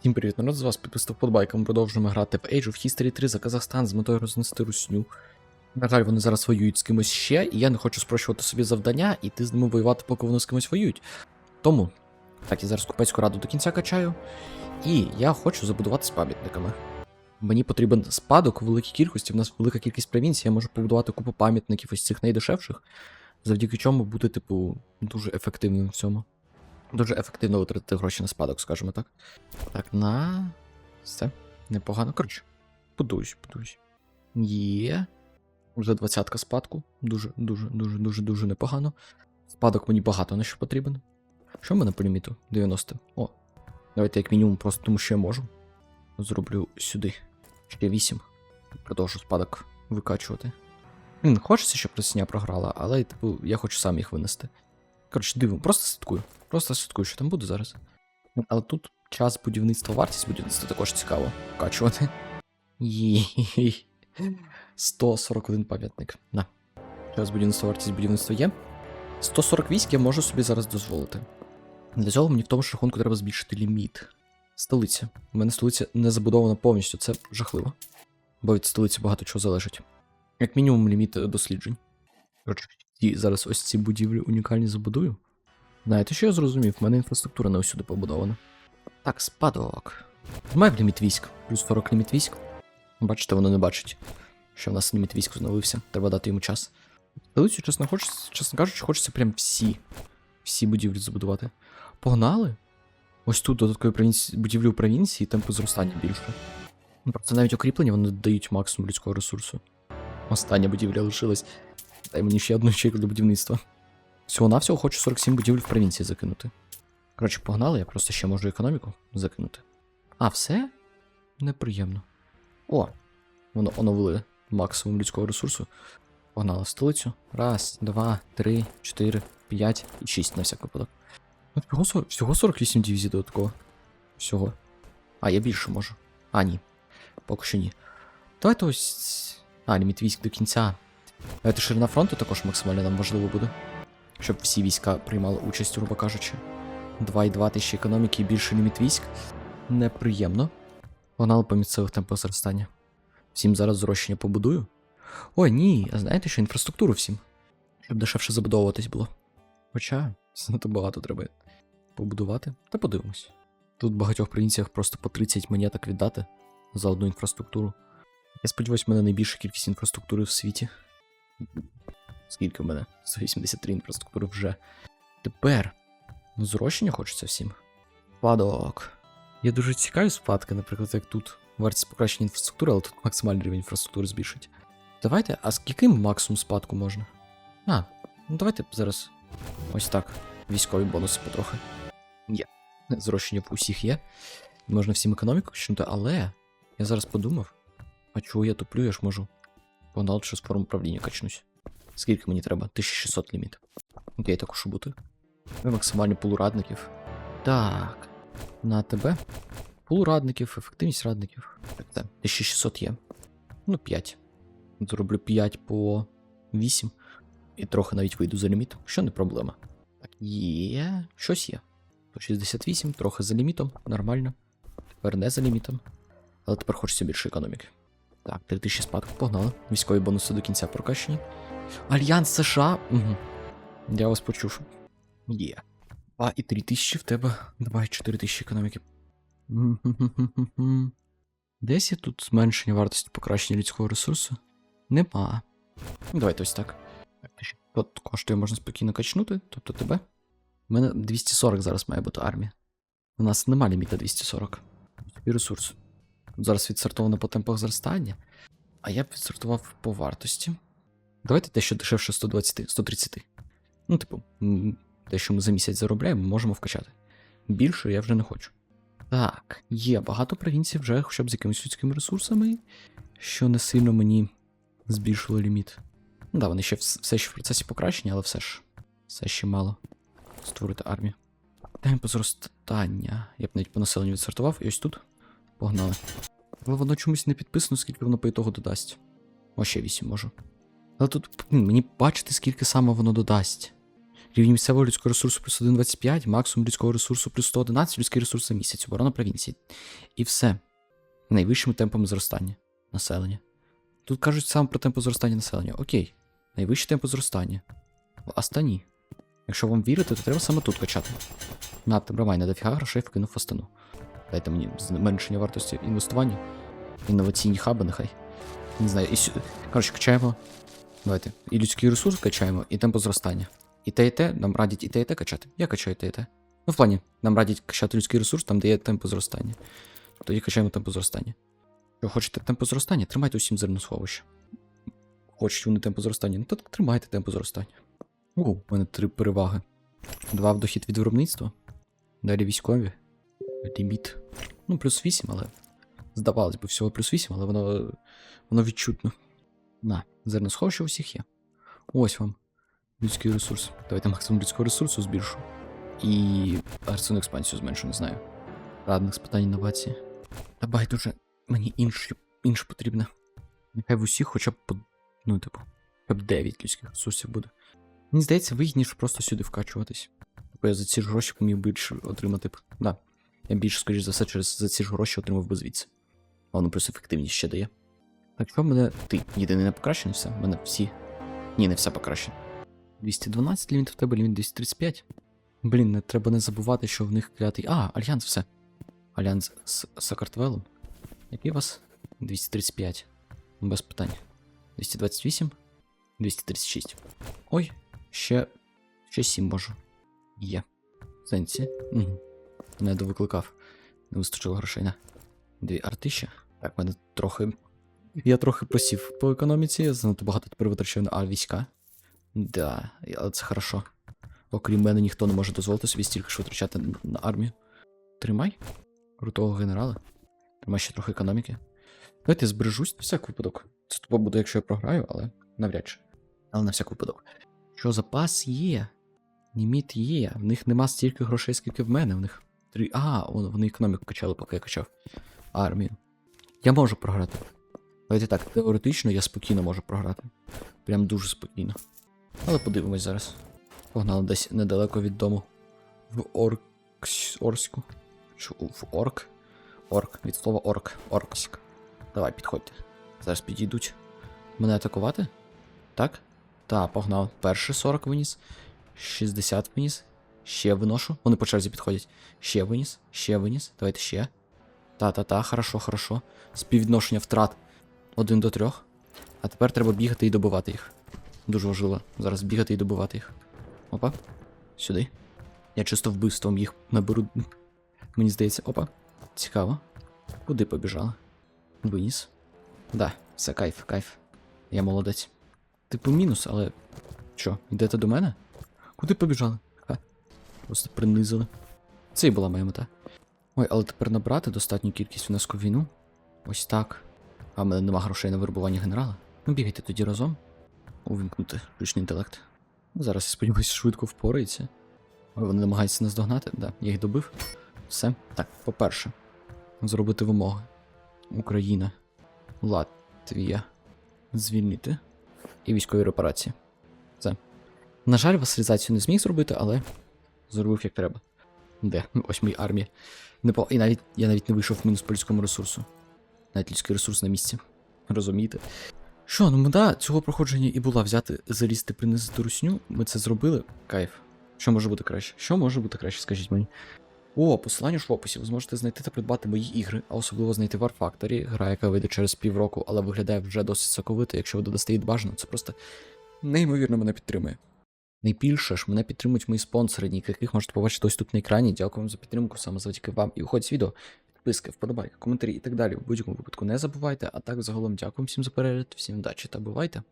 Всім привіт, народ з вас підписав подбайка. Ми продовжуємо грати в Age of History 3 за Казахстан з метою рознести русню. На жаль, вони зараз воюють з кимось ще, і я не хочу спрощувати собі завдання і йти з ними воювати, поки вони з кимось воюють. Тому, так, я зараз купецьку раду до кінця качаю. І я хочу забудувати з пам'ятниками. Мені потрібен спадок у великій кількості. В нас велика кількість провінцій, я можу побудувати купу пам'ятників ось цих найдешевших, завдяки чому бути, типу, дуже ефективним в цьому. Дуже ефективно витратити гроші на спадок, скажімо так. Так, на. Все. Непогано. Коротше, будуюсь, будуюсь. Є. Вже двадцятка спадку. Дуже, дуже, дуже, дуже, дуже непогано. Спадок мені багато на що потрібен. Що в мене по ліміту? 90. О. Давайте як мінімум, просто тому що я можу. Зроблю сюди. Ще 8. Продовжу спадок викачувати. Хочеться, щоб Росія програла, але типу, я хочу сам їх винести. Коротше, дивимо, просто слідкую. Просто слідкую, що там буде зараз. Ну, Але тут час будівництва, вартість будівництва також цікаво вкачувати. Їй. 141 пам'ятник. На. Час будівництва, вартість будівництва є. 140 військ я можу собі зараз дозволити. Для цього мені в тому ж рахунку треба збільшити ліміт. Столиця. У мене столиця не забудована повністю, це жахливо. Бо від столиці багато чого залежить. Як мінімум, ліміт досліджень. І зараз ось ці будівлі унікальні забудую. Знаєте, що я зрозумів? У мене інфраструктура не усюди побудована. Так, спадок. Має ліміт військ, плюс 40 ліміт військ. Бачите, воно не бачить, що в нас ліміт військ зновився. Треба дати йому час. Столицю, чесно, хочеться, чесно кажучи, хочеться прям всі. Всі будівлі забудувати. Погнали? Ось тут додаткові будівлі у провінції, темпу зростання більше. Ну, Просто навіть укріплення вони дають максимум людського ресурсу. Остання будівля лишилась. Дай мені ще одну ячейку для будівництва. Всього-навсього хочу 47 будівель в провінції закинути. Коротше, погнали, я просто ще можу економіку закинути. А, все? Неприємно. О, воно оновили максимум людського ресурсу. Погнали в столицю. Раз, два, три, чотири, п'ять і шість на всяк випадок. Ну, всього, всього 48 дивізій додатково. Всього. А, я більше можу. А, ні. Поки що ні. Давайте ось. А, ліміт військ до кінця. Давайте ширина фронту також максимально нам важливо буде. Щоб всі війська приймали участь, грубо кажучи. 2,2 тисячі економіки і більше ліміт військ. Неприємно. Погнали по місцевих темпах зростання. Всім зараз зрощення побудую. Ой, ні, а знаєте, що інфраструктуру всім. Щоб дешевше забудовуватись було. Хоча, занадто багато треба побудувати. Та подивимось. Тут в багатьох провінціях просто по 30 монеток віддати за одну інфраструктуру. Я сподіваюся, в мене найбільша кількість інфраструктури в світі. Скільки в мене? 183 інфраструктури вже. Тепер. Ну, зрощення хочеться всім. Спадок. Я дуже цікаві спадки, наприклад, як тут. Вартість покращення інфраструктури, але тут максимальний рівень інфраструктури збільшить. Давайте, а яким максимум спадку можна? А, ну давайте зараз. Ось так. Військові бонуси потрохи. Є. Зрощення в усіх є. Можна всім економіку качнути, але я зараз подумав. А чого я туплю, я ж можу. Погнали, що з форм управління качнусь. Скільки мені треба? 1600 ліміт. Окей, також бути. Ну, максимально полурадників. Так. На тебе. Полурадників, ефективність радників. Так, це. 1600 є. Ну, 5. Зроблю 5 по 8. І трохи навіть вийду за ліміт, що не проблема. Так, є. Щось є. По 68, трохи за лімітом, нормально. Тепер не за лімітом. Але тепер хочеться більше економіки. Так, 3000 спадку погнали. Військові бонуси до кінця прокачені. Альянс США. Угу. Я вас почув. Є. 2 і 3 тисячі в тебе. 2 і 4 тисячі економіки. М-м-м-м-м. Десь є тут зменшення вартості покращення людського ресурсу? Нема. Давайте ось так. Тут коштує можна спокійно качнути, тобто тебе. У мене 240 зараз має бути армія. У нас нема ліміта 240. І ресурс. Зараз відсортовано по темпах зростання. А я б відсортував по вартості. Давайте те, що дешевше 120, 130. Ну, типу, те, що ми за місяць заробляємо, можемо вкачати. Більше я вже не хочу. Так, є багато провінцій вже хоча б з якимись людськими ресурсами, що не сильно мені збільшило ліміт. Ну да, вони ще все ще в процесі покращення, але все ж. Все ще мало. Створити армію. Темпо зростання. Я б навіть по населенню відсортував, і ось тут. Погнали. Але воно чомусь не підписано, скільки воно по ітогу додасть. О, ще 8 можу. Але тут мені бачити, скільки саме воно додасть. Рівень місцевого людського ресурсу плюс 1,25, максимум людського ресурсу плюс 111, людський ресурс за місяць, оборона провінції. І все. Найвищими темпами зростання населення. Тут кажуть саме про темпи зростання населення. Окей. Найвищі темпи зростання. В Астані. Якщо вам вірити, то треба саме тут качати. На, Брамай, не дофіга грошей вкинув в Астану. Дайте мені зменшення вартості інвестування. Інноваційні хаби, нехай. Не знаю, і сю... Коротше, качаємо. Давайте. І людський ресурс качаємо, і темпо зростання. І те, і те, нам радять і те, і те качати. Я качаю те, і те. Ну, в плані, нам радять качати людський ресурс, там, де є темпо зростання. Тоді качаємо темпо зростання. Якщо хочете темпо зростання, тримайте усім зерносховище. Хочуть вони темпо зростання, ну то тримайте темпо зростання. О, у мене три переваги. Два в дохід від виробництва. Далі військові. Ліміт. Ну, плюс 8, але. Здавалось би, всього плюс 8, але воно. воно відчутно. На, зерносховище у всіх є. Ось вам. Людський ресурс. Давайте максимум людського ресурсу збільшу. І агресивну експансію зменшу, не знаю. Радних з питань інновації. Та байдуже, мені інше, інше потрібне. Нехай в усіх хоча б по. Ну, типу, хоча б 9 людських ресурсів буде. Мені здається, вигідніше просто сюди вкачуватись. Типу я за ці гроші поміг більше отримати. Да. Я більше, скоріш за все, через за ці ж гроші отримав би звідси. А воно плюс ефективність ще дає. Так що мене ти єдиний не покращений все. В мене всі. Ні, не все покращено. 212 ліміт в тебе, ліміт 235. Блін, не треба не забувати, що в них клятий. А, альянс, все. Альянс з Сакартвелом. Який у вас? 235. Без питань. 228. 236. Ой, ще. Ще 7 можу. Є. Сенсі. Угу. Не довикликав. Не вистачило грошей на. Дві артища. Так, мене трохи. Я трохи просів по економіці, занадто багато тепер витрачаю на війська. Да, але це хорошо. Окрім мене, ніхто не може дозволити собі стільки ж витрачати на- армію. Тримай. Крутого генерала. Тримай ще трохи економіки. Давайте я збережусь на всяк випадок. Це тупо буде, якщо я програю, але навряд чи. Але на всяк випадок. Що запас є? Ліміт є. В них нема стільки грошей, скільки в мене. В них три. А, вони економіку качали, поки я качав армію. Я можу програти. Давайте так, теоретично я спокійно можу програти. Прям дуже спокійно. Але подивимось зараз. Погнали десь недалеко від дому. В Оркс... Орську. Чи у- в Орк? Орк. Від слова орк. Оркск. Давай, підходьте. Зараз підійдуть. Мене атакувати? Так? Та, погнав. Перший 40 виніс. 60 виніс. Ще виношу. Вони по черзі підходять. Ще виніс. Ще виніс. Давайте ще. Та-та-та, хорошо, хорошо. Співвідношення втрат 1 до 3. А тепер треба бігати і добивати їх. Дуже важливо зараз бігати і добивати їх. Опа. Сюди. Я чисто вбивством їх наберу. Мені здається, опа. Цікаво. Куди побіжали? Виніс. Да, все, кайф, кайф. Я молодець. Типу мінус, але. Що, йдете до мене? Куди побіжали? Просто принизили. Це і була моя мета. Ой, але тепер набрати достатню кількість в війну. Ось так. А в мене нема грошей на вирубування генерала. Ну бігайте тоді разом. Увімкнути штучний інтелект. Зараз, я сподіваюся, швидко впорається. Ой, вони намагаються нас догнати, да, я їх добив. Все. Так, по-перше, зробити вимоги. Україна, Латвія. Звільнити. І військові репарації. Все. На жаль, васалізацію не зміг зробити, але зробив як треба. Де? Ось моя армія. Не по... І навіть я навіть не вийшов в мінус по людському ресурсу. Навіть людський ресурс на місці. Розумієте? Що, ну мета цього проходження і була взяти, залізти, принизити русню. Ми це зробили. Кайф. Що може бути краще? Що може бути краще, скажіть мені? О, посилання ж в описі. Ви зможете знайти та придбати мої ігри, а особливо знайти War Factory, гра, яка вийде через півроку, але виглядає вже досить соковито. Якщо ви додасте її бажано, це просто неймовірно мене підтримує. Найбільше ж мене підтримують мої спонсори, яких можете побачити ось тут на екрані. Дякую вам за підтримку, саме завдяки вам. І уходь з відео, підписки, вподобайки, коментарі і так далі. В будь-якому випадку не забувайте. А так загалом дякую всім за перегляд, всім удачі та бувайте.